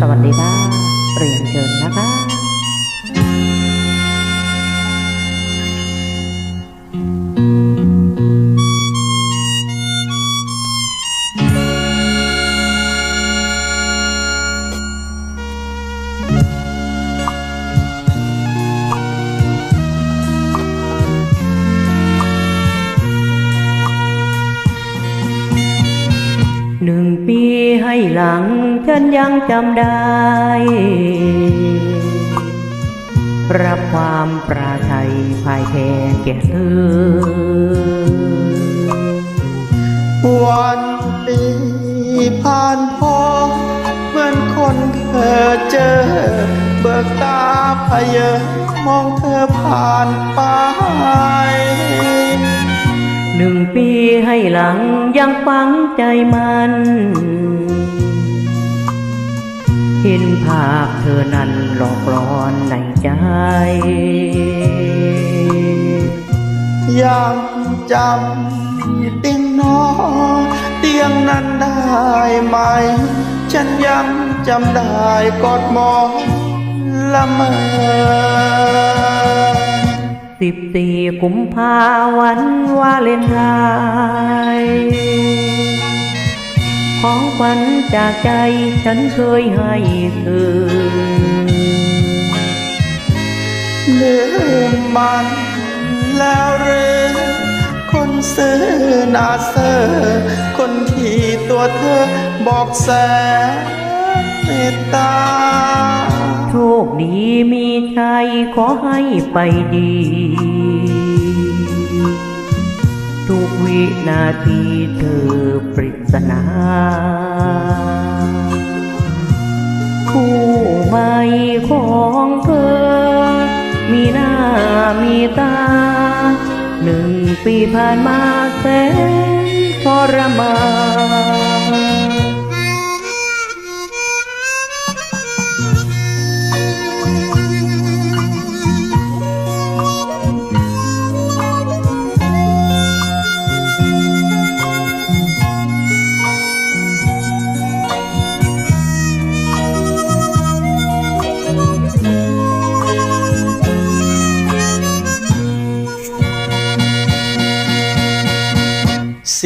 สวัสดีค่ะเรียนเชิญีให้หลังฉันยังจำได้ รับความปราชัยภายแพ้แก่เธอ วันปีผ่านพอเหมือนคนเคยเจอ เบิกตาพเยอมองเธอผ่านไป หนึ่งปีให้หลังยังฝังใจมัน เห็นภาพเธอนั้นหลอกหลอนในใจ ยังจำเตียงนอนเตียงนั้นได้ไหม ฉันยังจำได้กอดหมอนละเมอ สิบสี่กุมภาวันวาเลนไทน์ของขวัญจากใจฉันเคยให้เธอลืมมันแล้วหรือคนซื้อนาเซอร์คนที่ตัวเธอบอกแสนเมตตาโชคดีมี ชัยขอให้ไปดี ทุกวินาทีเธอปริศนาคู่ใหม่ของเธอ มีหน้ามีตา หนึ่งปีผ่านมาแสนทรมาน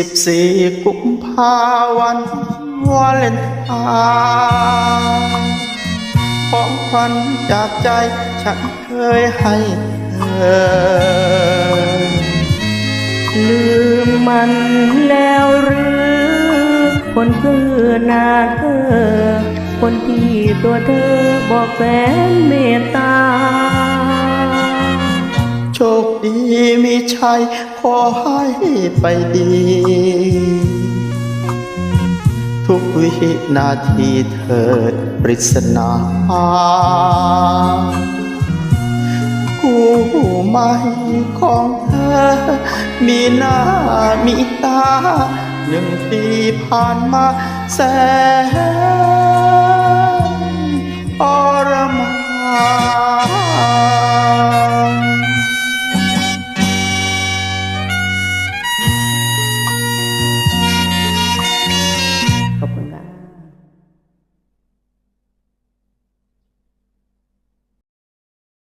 สิบสี่กุมภาวันวาเลนไทน์ของขวัญจากใจฉันเคยให้เธอ ลืมมันแล้วหรือ คนคือนาเธอ คนที่ตัวเธอบอกแสนเมตตา โชคดีมีชัยขอให้ไปดี ทุกวินาทีเถิดปริศนาคู่ใหม่ของเธอ มีหน้ามีตา หนึ่งปีผ่านมาแสน